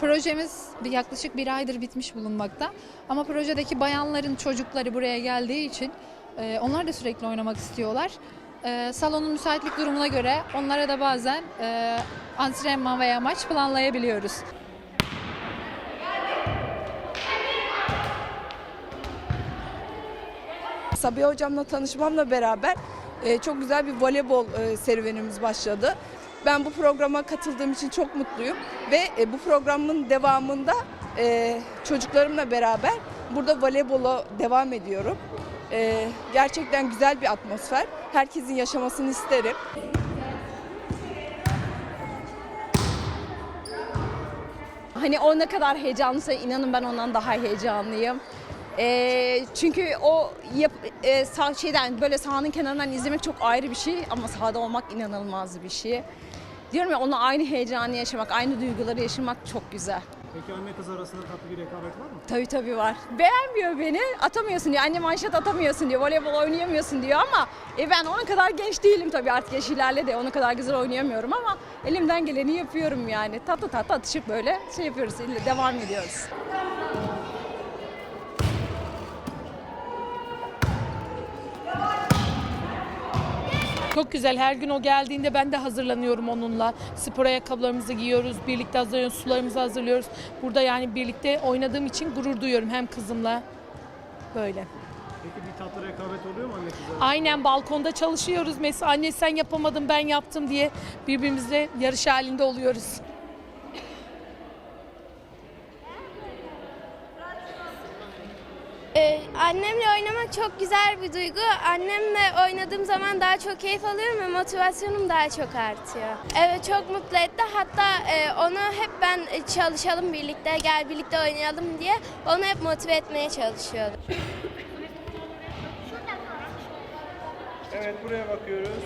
projemiz yaklaşık bir aydır bitmiş bulunmakta. Ama projedeki bayanların çocukları buraya geldiği için e, onlar da sürekli oynamak istiyorlar. E, salonun müsaitlik durumuna göre onlara da bazen e, antrenman veya maç planlayabiliyoruz. Sabiha hocamla tanışmamla beraber e, çok güzel bir voleybol e, serüvenimiz başladı. Ben bu programa katıldığım için çok mutluyum ve e, bu programın devamında e, çocuklarımla beraber burada voleybola devam ediyorum. E, gerçekten güzel bir atmosfer. Herkesin yaşamasını isterim. Hani o ne kadar heyecanlıysa inanın ben ondan daha heyecanlıyım. Ee, çünkü o yap, e, sağ şeyden böyle sahanın kenarından izlemek çok ayrı bir şey ama sahada olmak inanılmaz bir şey. Diyorum ya onunla aynı heyecanı yaşamak, aynı duyguları yaşamak çok güzel. Peki anne kız arasında tatlı bir rekabet var mı? Tabii tabii var. Beğenmiyor beni. Atamıyorsun diyor. Anne manşet atamıyorsun diyor. Voleybol oynayamıyorsun diyor ama e ben onun kadar genç değilim tabii artık yaş ilerledi. Onun kadar güzel oynayamıyorum ama elimden geleni yapıyorum yani. Tatlı tatlı atışıp böyle şey yapıyoruz. Devam ediyoruz. Çok güzel. Her gün o geldiğinde ben de hazırlanıyorum onunla. Spor ayakkabılarımızı giyiyoruz, birlikte hazırlıyoruz, sularımızı hazırlıyoruz. Burada yani birlikte oynadığım için gurur duyuyorum hem kızımla. Böyle. Peki bir tatlı rekabet oluyor mu anne kız arasında? Aynen balkonda çalışıyoruz. Mesela anne sen yapamadın ben yaptım diye birbirimizle yarış halinde oluyoruz. Annemle oynamak çok güzel bir duygu. Annemle oynadığım zaman daha çok keyif alıyorum ve motivasyonum daha çok artıyor. Evet çok mutlu etti. Hatta e, onu hep ben e, çalışalım birlikte, gel birlikte oynayalım diye onu hep motive etmeye çalışıyordum. Evet buraya bakıyoruz.